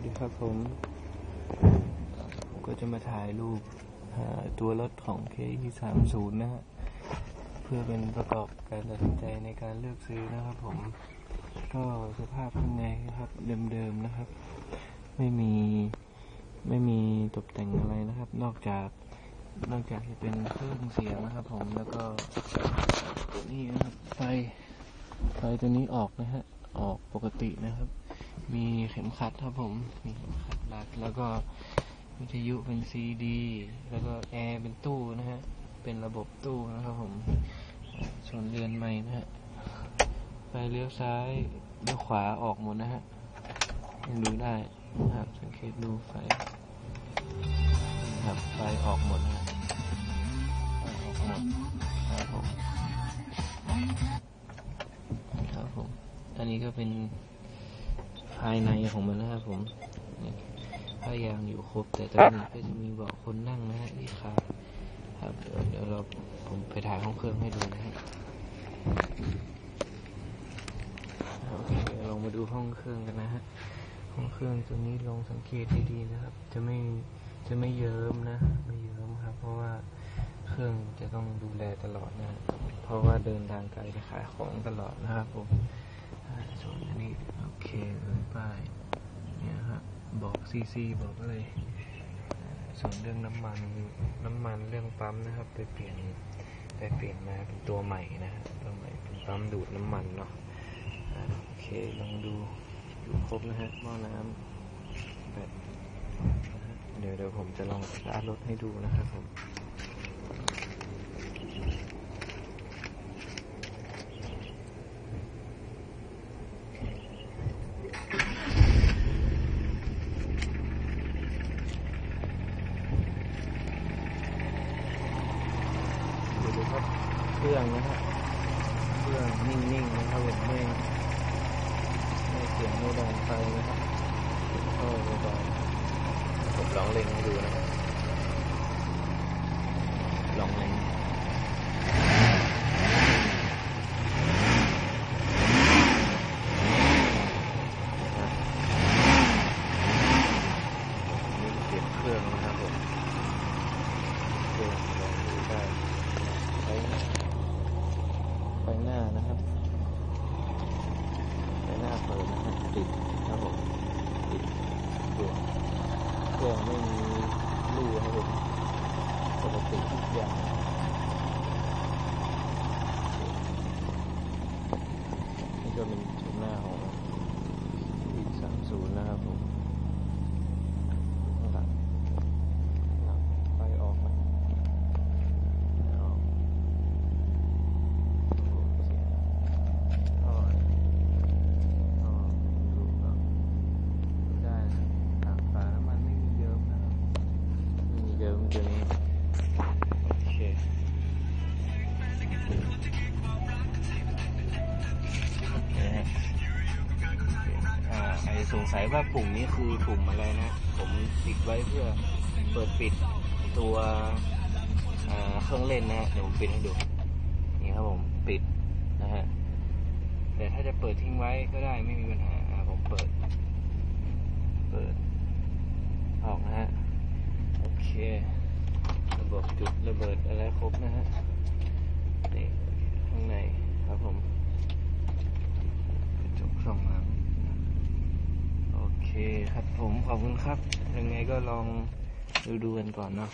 วัสดีครับผม ก็จะมาถ่ายรูปตัวรถของ K30 นะฮะ เพื่อเป็นประกอบการตัดสินใจในการเลือกซื้อนะครับผม ก็สภาพข้างในนะครับเดิมๆนะครับ ไม่มีไม่มีตกแต่งอะไรนะครับ นอกจากนอกจากจะเป็นเครื่องเสียงนะครับผมแล้วก็นี่นะครับไฟไฟตัวนี้ออกนะฮะออกปกตินะครับ มีเข็มขัดครับผม มีเข็มขัดรัดแล้วก็วิทยุเป็นซีดี แล้วก็แอร์เป็นตู้นะฮะ เป็นระบบตู้นะครับผม ส่วนเรือนใหม่นะฮะไฟเลี้ยวซ้ายเลี้ยวขวาออกหมดนะฮะยังดูได้นะครับ สังเกตดูไฟนะครับไฟออกหมดนะฮะไฟออกหมดครับผมครับผม อันนี้ก็เป็น ภายในของมันนะครับผมนี่ผ้ายางอยู่ครบแต่ตอนนี้ก็จะมีเบาะคนนั่งนะฮะที่ขาดครับเดี๋ยวเดี๋ยวเราผมไปถ่ายห้องเครื่องให้ดูนะฮะโอเคลองมาดูห้องเครื่องกันนะฮะห้องเครื่องตัวนี้ลองสังเกตดีๆนะครับ จะไม่จะไม่เยิ้มนะไม่เยิ้มครับ เพราะว่าเครื่องจะต้องดูแลตลอดนะเพราะว่าเดินทางไกลไปขายของตลอดนะครับผมอ่า ส่วนอันนี้โอเคเลยป้ายเนี่ยครับอกซีซีบอกเลยอ่าส่วนเรื่องน้ำมันน้ำมันเรื่องปั๊มนะครับ ไปเปลี่ยนไปเปลี่ยนมาเป็นตัวใหม่นะตัวใหม่เป็นปั๊มดูดน้ำมันเนาะโอเคลองดูอยู่ครบนะฮะหม้อน้ำแบบเดี๋ยวเดี๋ยวผมจะลองสตาร์ทรถให้ดูนะครับผม เครื่องนะฮะเครื่องนิ่งๆนะครับผมไม่ไม่เสียงไม่ดังไปนะครับก็เบาๆผมลองเล็งดูนะครับลองเล็งนะครับนี่เสียงเครื่องนะครับผม เครื่องลองดูได้ไฟไฟห นะครับไฟหน้าเปิดนะครับติดครับผมติดตัวเครื่องไม่มีรูครับผมปกติทุกอย่างนี่ก็เป็นชมหน้าของอีสามศูนย์นะครับผมข้างหลังหลังไฟออกไหม เอาโอ้โหเสียงท่อท่อดูก็ดูได้นะตากฝาน้ำมันไม่มีเยิ้มนะครับไม่ มีเยิ้มตัวนี้โอเคนะฮะอ่าใครสงสัยว่าปุ่มนี้คือปุ่มอะไรนะ ผมติดไว้เพื่อเปิดปิดตัวเครื่องเล่นนะเดี๋ยวผมปิดให้ดูนี่ครับผมปิดนะฮะแต่ถ้าจะเปิดทิ้งไว้ก็ได้ไม่มีปัญหาอ่าผมเปิด เปิด ออกนะฮะ โอเค ระบบ จุดระเบิดอะไรครบนะฮะนี่ข้างในครับผมกระจกสองหลังโอเคครับผมขอบคุณครับ ยังไงก็ลองดูดูกันก่อนเนาะ